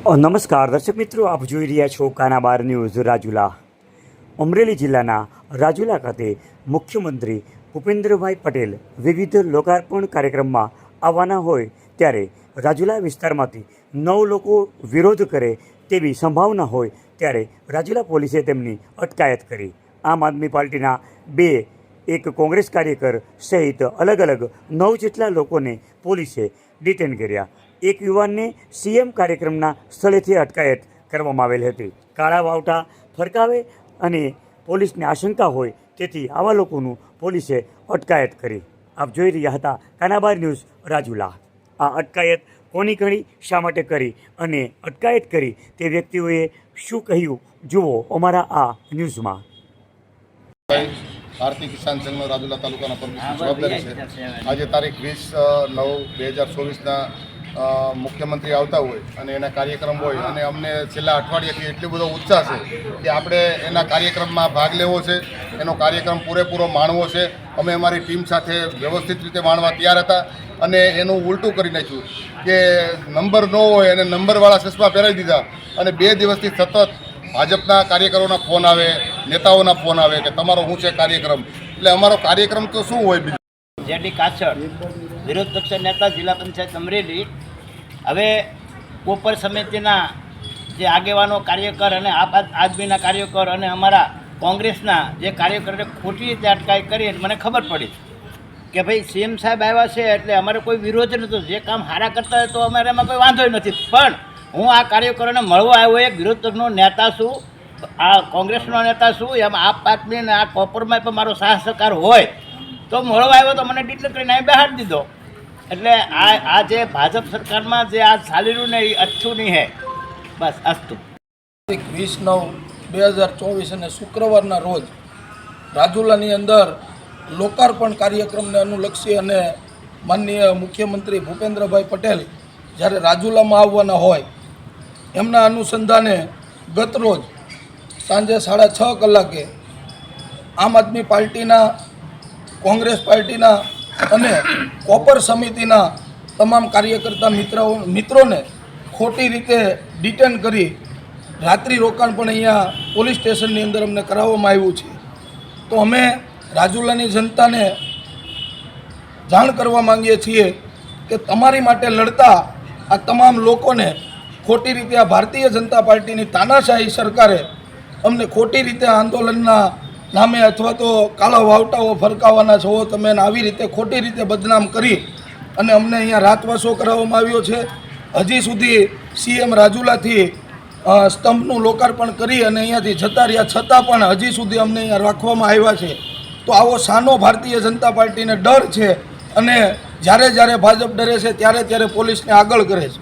નમસ્કાર. દર્શક મિત્રો, આપ જોઈ રહ્યા છો કાના બાર ન્યૂઝ રાજુલા. અમરેલી જિલ્લાના રાજુલા ખાતે મુખ્યમંત્રી ભૂપેન્દ્રભાઈ પટેલ વિવિધ લોકાર્પણ કાર્યક્રમમાં આવવાના હોય ત્યારે રાજુલા વિસ્તારમાંથી નવ લોકો વિરોધ કરે તેવી સંભાવના હોય ત્યારે રાજુલા પોલીસે તેમની અટકાયત કરી. આમ આદમી પાર્ટીના બે, એક કોંગ્રેસ કાર્યકર સહિત અલગ અલગ નવ જેટલા લોકોને પોલીસે ડિટેન કર્યા. એક યુવાનને સીએમ કાર્યક્રમના સ્થળેથી અટકાયત કરવામાં આવેલ હતી. કાળા વાવટા ફરકાવે અને પોલીસને આશંકા હોય તેથી આવા લોકોનું પોલીસે અટકાયત કરી. આપ જોઈ રહ્યા હતા કાનાબાર ન્યૂઝ રાજુલા. આ અટકાયત કોની કરી શા માટે કરી અને અટકાયત કરી તે વ્યક્તિઓએ શું કહ્યું જુઓ અમારા આ ન્યૂઝમાં. ભારતીય કિસાન સંઘનો રાજુલા તાલુકાના પ્રમુખ જવાબદારી છે. આજે તારીખ વીસ નવ બે હજાર ચોવીસના મુખ્યમંત્રી આવતા હોય અને એના કાર્યક્રમ હોય અને અમને છેલ્લા અઠવાડિયાથી એટલો બધો ઉત્સાહ છે કે આપણે એના કાર્યક્રમમાં ભાગ લેવો છે, એનો કાર્યક્રમ પૂરેપૂરો માણવો છે. અમે અમારી ટીમ સાથે વ્યવસ્થિત રીતે માણવા તૈયાર હતા અને એનું ઉલટું કરી નાખ્યું કે નંબર ન હોય અને નંબરવાળા ચશ્મા પહેરાવી દીધા અને બે દિવસથી સતત ભાજપના કાર્યકરોના ફોન આવે, નેતાઓના ફોન આવે કે તમારો શું છે કાર્યક્રમ? એટલે અમારો કાર્યક્રમ તો શું હોય બીજું? જેડી કાછડ વિરોધ પક્ષ નેતા જિલ્લા પંચાયત અમરેલી હવે કોપર સમિતિના જે આગેવાનો, કાર્યકર અને આપ આદમીના કાર્યકર અને અમારા કોંગ્રેસના જે કાર્યકરોને ખોટી રીતે અટકાઈ કરી મને ખબર પડી કે ભાઈ સીએમ સાહેબ આવ્યા છે એટલે અમારે કોઈ વિરોધ નહોતો જે કામ સારા કરતા હોય તો અમારે એમાં કોઈ વાંધો નથી. પણ હું આ કાર્યકરોને મળવા આવ્યો એક વિરોધ પક્ષનો નેતા છું, આ કોંગ્રેસનો નેતા છું, એમ આપ પાર્ટી અને આ કોપરમાં પણ મારો સાહસકાર હોય. તો મળવા આવ્યો તો મને ડિટેલ કરીને અહીં બહાર દીધો. એટલે આ આ જે ભાજપ સરકારમાં જે આ ચાલી ને એ અચ્છું નહીં હે. બસ, અસ્તુ. વીસ નવ બે હજાર ચોવીસ અને શુક્રવારના રોજ રાજુલાની અંદર લોકાર્પણ કાર્યક્રમને અનુલક્ષી અને માનનીય મુખ્યમંત્રી ભૂપેન્દ્રભાઈ પટેલ જ્યારે રાજુલામાં આવવાના હોય, એમના અનુસંધાને ગત રોજ સાંજે સાડા છ કલાકે આમ આદમી પાર્ટીના, કોંગ્રેસ પાર્ટીના અને કોપર સમિતિના તમામ કાર્યકર્તા મિત્રો મિત્રોને ખોટી રીતે ડિટેન કરી રાત્રિ રોકાણ પણ અહીંયા પોલીસ સ્ટેશનની અંદર અમને કરાવવામાં આવ્યું છે. તો અમે રાજુલાની જનતાને જાણ કરવા માંગીએ છીએ કે તમારી માટે લડતા આ તમામ લોકોને ખોટી રીતે આ ભારતીય જનતા પાર્ટીની તાનાશાહી સરકારે અમને ખોટી રીતે આંદોલનના નામે અથવા તો કાળા વાવટાઓ ફરકાવવાના છો તમે આવી રીતે ખોટી રીતે બદનામ કરી અને અમને અહીંયા રાતવાસો કરાવવામાં આવ્યો છે. હજી સુધી સીએમ રાજુલાથી સ્તંભનું લોકાર્પણ કરી અને અહીંયાથી જતા રહ્યા છતાં પણ હજી સુધી અમને અહીંયા રાખવામાં આવ્યા છે. તો આવો સાનો ભારતીય જનતા પાર્ટીને ડર છે અને જ્યારે જ્યારે ભાજપ ડરે છે ત્યારે ત્યારે પોલીસને આગળ કરે છે.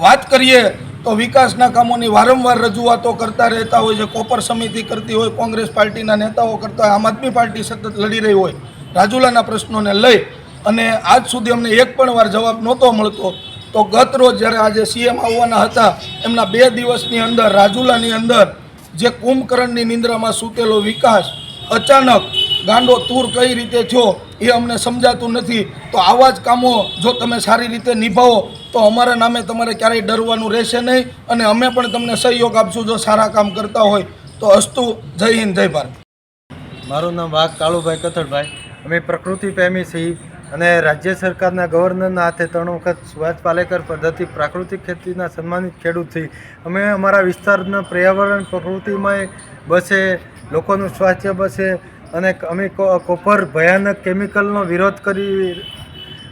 વાત કરીએ તો વિકાસના કામોની વારંવાર રજૂઆતો કરતા રહેતા હોય છે. કોપર સમિતિ કરતી હોય, કોંગ્રેસ પાર્ટીના નેતાઓ કરતા હોય, આમ આદમી પાર્ટી સતત લડી રહી હોય, રાજુલાના પ્રશ્નોને લઈ અને આજ સુધી અમને એક પણ વાર જવાબ નહોતો મળતો, તો ગત રોજ જ્યારે આજે સીએમ આવવાના હતા, એમના બે દિવસની અંદર, રાજુલાની અંદર જે કુંભકર્ણની નિંદ્રામાં સૂતેલો વિકાસ અચાનક ગાંડો તૂર કઈ રીતે થયો એ અમને સમજાતું નથી. તો આવા જ કામો જો તમે સારી રીતે નિભાવો તો અમારા નામે તમારે ક્યારેય ડરવાનું રહેશે નહીં અને અમે પણ તમને સહયોગ આપશું જો સારા કામ કરતા હોય તો અસ્તુ, જય હિન્દ, જય ભારત. મારું નામ વાઘ કાળુભાઈ કથળભાઈ. અમે પ્રકૃતિ પ્રેમી છીએ અને રાજ્ય સરકારના ગવર્નરના હાથે ત્રણ વખત સુભાષ પાલેકર પદ્ધતિ પ્રાકૃતિક ખેતીના સન્માનિત ખેડૂત છીએ. અમે અમારા વિસ્તારના પર્યાવરણ પ્રકૃતિમય બસે, લોકોનું સ્વાસ્થ્ય બસે અને અમે કોપર ભયાનક કેમિકલનો વિરોધ કરી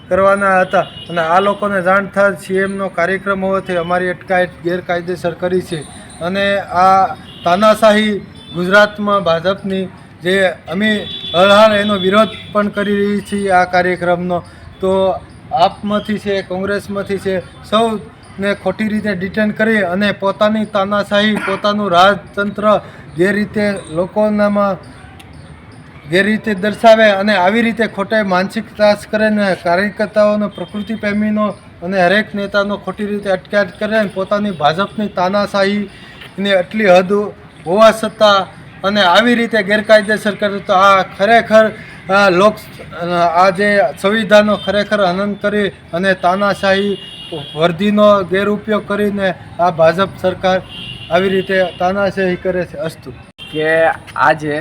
કરવાના હતા અને આ લોકોને જાણ થતાં સીએમનો કાર્યક્રમ હોવાથી અમારી અટકાયત ગેરકાયદેસર કરી છે. અને આ તાનાશાહી ગુજરાતમાં ભાજપની જે અમે હળહાળ એનો વિરોધ પણ કરી રહી છીએ આ કાર્યક્રમનો. તો આપમાંથી છે, કોંગ્રેસમાંથી છે, સૌને ખોટી રીતે ડિટેન કરી અને પોતાની તાનાશાહી, પોતાનું રાજતંત્ર જે રીતે લોકોનામાં ગેરરીતે દર્શાવે અને આવી રીતે ખોટે માનસિક ત્રાસ કરે ને કાર્યકર્તાઓનો, પ્રકૃતિ પ્રેમીનો અને હરેક નેતાનો ખોટી રીતે અટકાયત કરે અને પોતાની ભાજપની તાનાશાહીની આટલી હદ હોવા છતાં અને આવી રીતે ગેરકાયદેસર કરે તો આ ખરેખર લોક, આ જે સંવિધાનનો ખરેખર હનન કરી અને તાનાશાહી વર્ધીનો ગેરઉપયોગ કરીને આ ભાજપ સરકાર આવી રીતે તાનાશાહી કરે છે અસ્તુ. કે આજે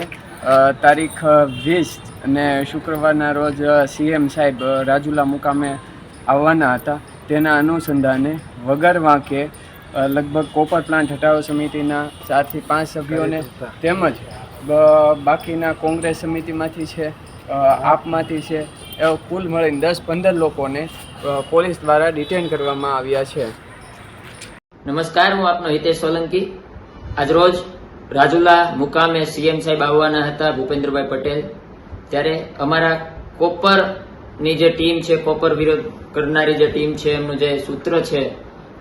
તારીખ વીસ અને શુક્રવારના રોજ સીએમ સાહેબ રાજુલા મુકામે આવવાના હતા. તેના અનુસંધાને વગર વાંકે લગભગ કોપર પ્લાન્ટ હટાવો સમિતિના ચારથી પાંચ સભ્યોને તેમજ બાકીના કોંગ્રેસ સમિતિમાંથી છે આપમાંથી છે એવો કુલ મળીને દસ પંદર લોકોને પોલીસ દ્વારા ડિટેન કરવામાં આવ્યા છે. નમસ્કાર, હું આપનો હિતેશ સોલંકી. આજરોજ રાજુલા મુકામે સીએમ સાહેબ આવવાના હતા, ભૂપેન્દ્રભાઈ પટેલ. ત્યારે અમારા કોપરની જે ટીમ છે, કોપર વિરોધ કરનારી જે ટીમ છે, એમનું જે સૂત્ર છે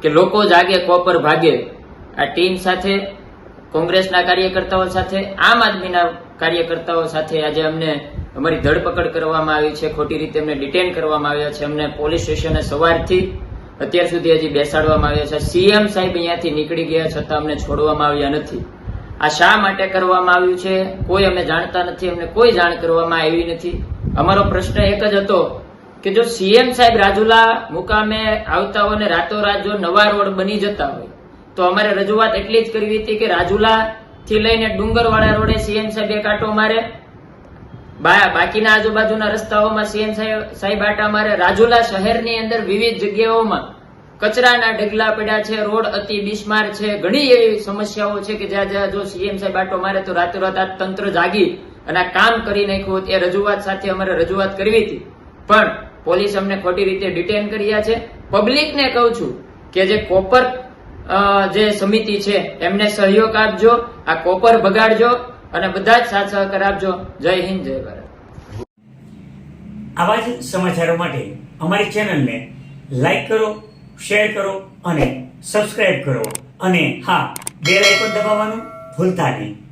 કે લોકો જાગે, કોપર ભાગે, આ ટીમ સાથે, કોંગ્રેસના કાર્યકર્તાઓ સાથે, આમ આદમીના કાર્યકર્તાઓ સાથે આજે અમને અમારી ધરપકડ કરવામાં આવી છે, ખોટી રીતે અમને ડિટેન કરવામાં આવ્યા છે, અમને પોલીસ સ્ટેશને સવારથી અત્યાર સુધી હજી બેસાડવામાં આવ્યા છે. સીએમ સાહેબ અહીંયાથી નીકળી ગયા છતાં અમને છોડવામાં આવ્યા નથી. આ શા માટે કરવામાં આવ્યું છે? કોઈ અમે જાણતા નથી, અમને કોઈ જાણ કરવામાં આવી નથી. અમારો પ્રશ્ન એક જ હતો કે જો સીએમ સાહેબ રાજુલા મુકામે આવતા હોય રાતોરાત જો નવા રોડ બની જતા હોય, તો અમારે રજૂઆત એટલી જ કરવી હતી કે રાજુલા થી લઈને ડુંગરવાળા રોડે સીએમ સાહેબ કાંટો મારે. બાકીના આજુબાજુના રસ્તાઓમાં સીએમ સાહેબ આટા મારે. રાજુલા શહેરની અંદર વિવિધ જગ્યાઓમાં કચરાના ઢગલા પડ્યા છે, રોડ અતિ બિસ્માર છે. ઘણી એવી સમસ્યાઓ છે કે જ્યાં જ્યાં જો સીએમ સાહેબ આટો મારે તો રાતોરાત આ તંત્ર જાગી અને કામ કરી નાખ્યું એ રજૂઆત સાથે અમારે રજૂઆત કરવી હતી. પણ પોલીસ અમને ખોટી રીતે ડિટેન કર્યા છે. પબ્લિકને કહું છું કે જે કોપર જે સમિતિ છે, એમને સહયોગ આપજો, આ કોપર બગાડજો અને બધા જ સાથ સહકાર આપજો. જય હિન્દ, જય ભારત. આવા જ સમાચારો માટે અમારી ચેનલને લાઈક કરો શેર કરો અને સબસ્ક્રાઇબ કરો. અને હા બેલ આઇકન દબાવવાનું ભૂલતા નહીં.